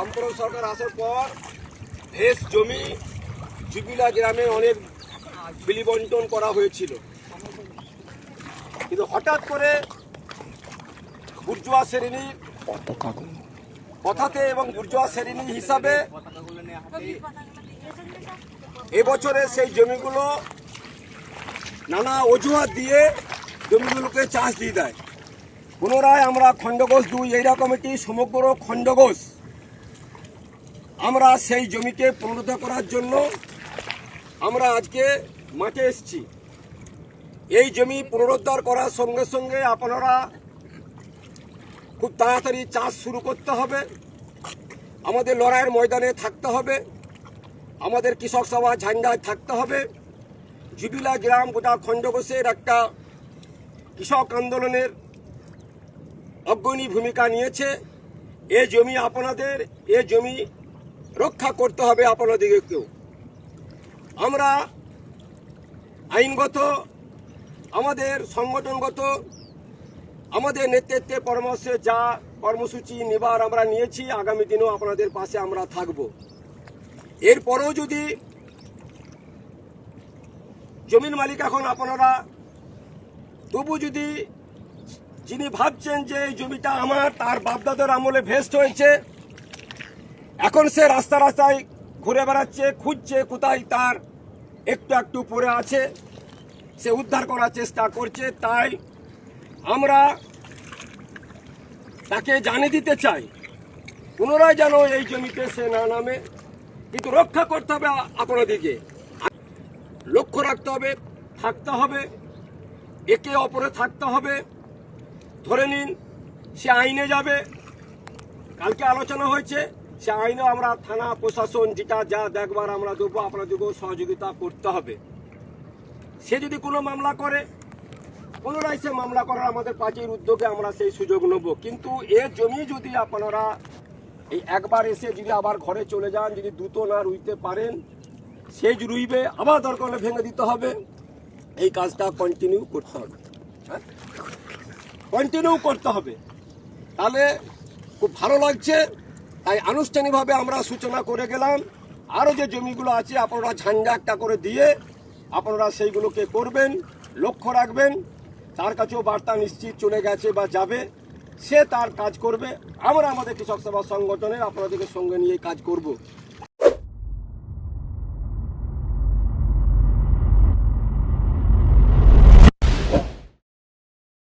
বামপন্থ সরকার আসার পর ভেস জমি জুবিলা গ্রামে অনেক বিলি বন্টন করা হয়েছিল। কিন্তু হঠাৎ করে বুর্জুয়া শ্রেণির কথাতে এবং বুর্জুয়া শ্রেণি হিসাবে এবছরে সেই জমিগুলো নানা অজুহাত দিয়ে জমিগুলোকে চাষ দিয়ে দেয়। পুনরায় আমরা খণ্ডঘোষ দুই এইরা কমিটি সমগ্র খণ্ডঘোষ আমরা সেই জমিকে পুনরুদ্ধার করার জন্য আমরা আজকে মাঠে এসেছি। এই জমি পুনরুদ্ধার করার সঙ্গে সঙ্গে আপনারা খুব তাড়াতাড়ি চাষ শুরু করতে হবে। আমাদের লড়াইয়ের ময়দানে থাকতে হবে। আমাদের কৃষক সভা ঝান্ডায় থাকতে হবে। জুবিলা গ্রাম গোটা খণ্ডঘোষের একটা কৃষক আন্দোলনের অগ্রণী ভূমিকা নিয়েছে। এ জমি আপনাদের, এ জমি রক্ষা করতে হবে আপনাদেরকেও আমরা আইনগত, আমাদের সংগঠনগত, আমাদের নেতৃত্বে পরামর্শে যা কর্মসূচি নেবার আমরা নিয়েছি, আগামী দিনেও আপনাদের পাশে আমরা থাকব। এরপরেও যদি জমির মালিক এখন আপনারা, তবু যদি যিনি ভাবছেন যে এই জমিটা আমার, তার বাপদাদার আমলে ভেস্ট হয়েছে এখন সে রাস্তা রাস্তায় ঘুরে বেড়াচ্ছে, খুঁজছে কোথায় তার একটু একটু পড়ে আছে। সে উদ্ধার করার চেষ্টা করছে, তাই আমরা তাকে জানিয়ে দিতে চাই। পুনরায় যেন এই জমিতে সে না নামে, কিন্তু রক্ষা করতে হবে আপনাদেরকে লক্ষ্য রাখতে হবে, থাকতে হবে, একে অপরে থাকতে হবে। ধরে নিন, সে আইনে যাবে। কালকে আলোচনা হয়েছে সে আইনও আমরা থানা প্রশাসন যেটা যা দেখবার আমরা দেবো আপনাদেরকেও সহযোগিতা করতে হবে। সে যদি কোনো মামলা করে, পুনরায় সে মামলা করার আমাদের পার্টির উদ্যোগে আমরা সেই সুযোগ নেব। কিন্তু এ জমি যদি আপনারা এই একবার এসে যদি আবার ঘরে চলে যান, যদি দ্রুত না রুইতে পারেন সেজ রুইবে আবার দরকার হলে ভেঙে দিতে হবে। এই কাজটা কন্টিনিউ করতে হবে। হ্যাঁ? কন্টিনিউ করতে হবে। তাহলে খুব ভালো লাগছে। তাই আনুষ্ঠানিকভাবে আমরা সূচনা করে গেলাম। আরও যে জমিগুলো আছে, আপনারা ঝান্ডা একটা করে দিয়ে আপনারা সেইগুলোকে করবেন, লক্ষ্য রাখবেন। তার কাছেও বার্তা নিশ্চিত চলে গেছে বা যাবে। সে তার কাজ করবে। আমরা আমাদের কৃষক সভা সংগঠনের আপনাদেরকে সঙ্গে নিয়ে কাজ করব।